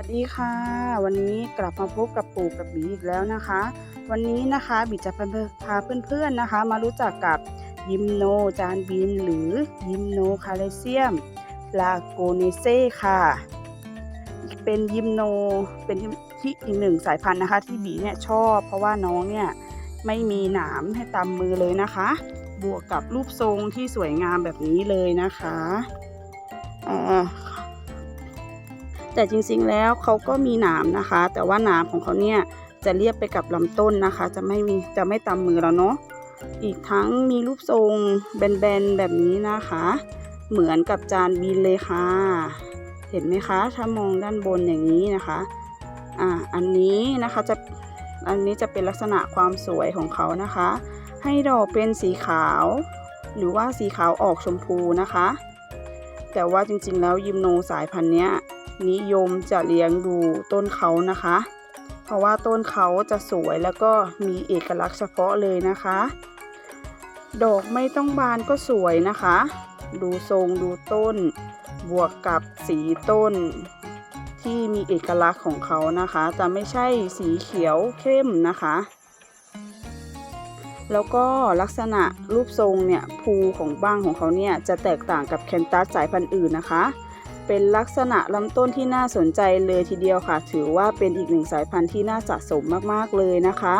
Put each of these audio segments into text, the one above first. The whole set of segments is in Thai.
วัสดีค่ะ วันนี้กลับมาพบกับปู่กับบีอีกแล้วนะคะ วันนี้นะคะบีจะพาเพื่อนๆนะคะ มารู้จักกับยิมโนจานบินหรือยิมโนคาเลเซียมลาโกเนเซ่ค่ะ เป็นยิมโนเป็นที่อีกหนึ่งสายพันธุ์นะคะ ที่บีเนี่ยชอบ เพราะว่าน้องเนี่ยไม่มีหนามให้ตามมือเลยนะคะ บวกกับรูปทรงที่สวยงามแบบนี้เลยนะคะเอ่อ แต่จริงๆแล้วเขาก็มีหนามนะคะ แต่ว่าหนามของเขาเนี่ยจะเรียบไปกับลำต้นนะคะ จะไม่มีจะไม่ตามมือเราเนาะอีกทั้งมีรูปทรงแบนๆแบบนี้นะคะ เหมือนกับจานบินเลยค่ะ เห็นไหมคะถ้ามองด้านบนอย่างนี้นะคะอ่าอันนี้นะคะจะอันนี้จะเป็นลักษณะความสวยของเขานะคะ ให้ดอกเป็นสีขาว หรือว่าสีขาวออกชมพูนะคะ แต่ว่าจริงๆแล้วยิมโนสายพันธุ์เนี้ย นิยมจะเลี้ยงดูต้นเขานะคะ เพราะว่าต้นเขาจะสวยแล้วก็มีเอกลักษณ์เฉพาะเลยนะคะ ดอกไม่ต้องบานก็สวยนะคะ ดูทรงดูต้น บวกกับสีต้น ที่มีเอกลักษณ์ของเขานะคะ จะไม่ใช่สีเขียวเข้มนะคะแล้วก็ลักษณะรูปทรงเนี่ยภูของบ้างของเขาเนี่ยจะแตกต่างกับแคนตัสสายพันธุ์อื่นนะคะ เป็นลักษณะลำต้นที่น่าสนใจเลยทีเดียวค่ะ ถือว่าเป็นอีกหนึ่งสายพันธุ์ที่น่าสะสมมากๆเลยนะคะ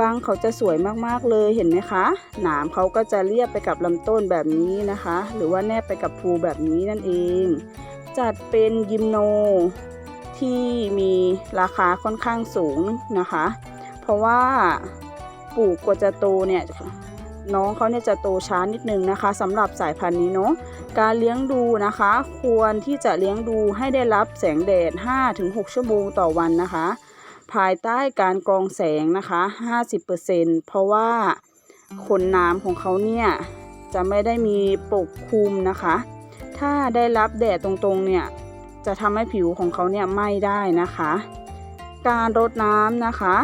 บางเขาจะสวยมากๆเลยเห็นไหมคะ หนามเขาก็จะเรียบไปกับลำต้นแบบนี้นะคะ หรือว่าแนบไปกับภูแบบนี้นั่นเอง จัดเป็นยิมโนที่มีราคาค่อนข้างสูงนะคะ เพราะว่าปลูกกว่าจะโตเนี่ย น้องเขาเนี่ยจะโตช้านิดนึงนะคะสำหรับสายพันธุ์นี้เนาะการเลี้ยงดูนะคะ ควรที่จะเลี้ยงดูให้ได้รับแสงแดด 5-6 ชั่วโมงต่อวันนะคะ ภายใต้การกรองแสงนะคะ 50%เพราะว่าขนน้ำของเขาเนี่ยจะไม่ได้มีปกคลุมนะคะ ถ้าได้รับแดดตรงๆเนี่ยจะทำให้ผิวของเขาเนี่ยไหม้ได้นะคะ การรดน้ำนะคะ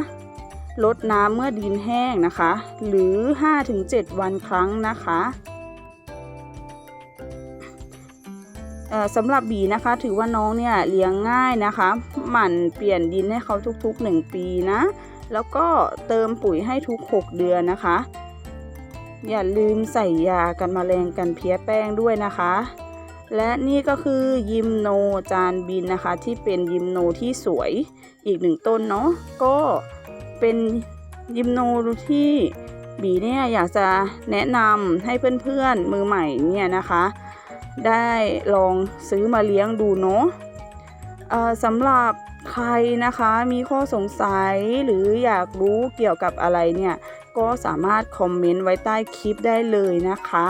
รดน้ำเมื่อดินแห้งนะคะ หรือ 5-7 วันครั้งนะคะสำหรับบีนะคะ ถือว่าน้องเนี่ยเลี้ยงง่ายนะคะ หมั่นเปลี่ยนดินให้เขาทุกๆ 1 ปีนะ แล้วก็เติมปุ๋ยให้ทุก 6 เดือนนะคะ อย่าลืมใส่ยากันแมลงกันเพี้ยแป้งด้วยนะคะ และนี่ก็คือยิมโนจานบินนะคะ ที่เป็นยิมโนที่สวยอีกหนึ่งต้นเนาะก็ เป็นยิมโนที่บีเนี่ยอยากจะแนะนำให้เพื่อนๆมือใหม่เนี่ยนะคะ ได้ลองซื้อมาเลี้ยงดูเนาะสำหรับใครนะคะมีข้อสงสัยหรืออยากรู้เกี่ยวกับอะไรเนี่ย ก็สามารถคอมเมนต์ไว้ใต้คลิปได้เลยนะคะ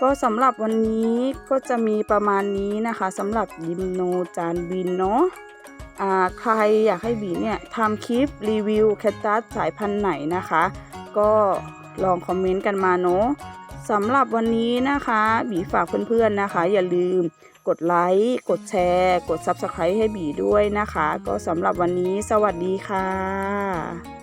ก็สำหรับวันนี้ก็จะมีประมาณนี้นะคะสำหรับยิมโนจานบินเนาะ ใครอยากให้บีเนี่ยทำคลิปรีวิวแคตตัสสายพันธุ์ไหนนะคะ ก็ลองคอมเมนต์กันมาเนาะสำหรับวันนี้นะคะ บีฝากเพื่อนๆนะคะ อย่าลืมกดไลค์กดแชร์ กด Subscribe ให้บีด้วยนะคะ ก็สำหรับวันนี้สวัสดีค่ะ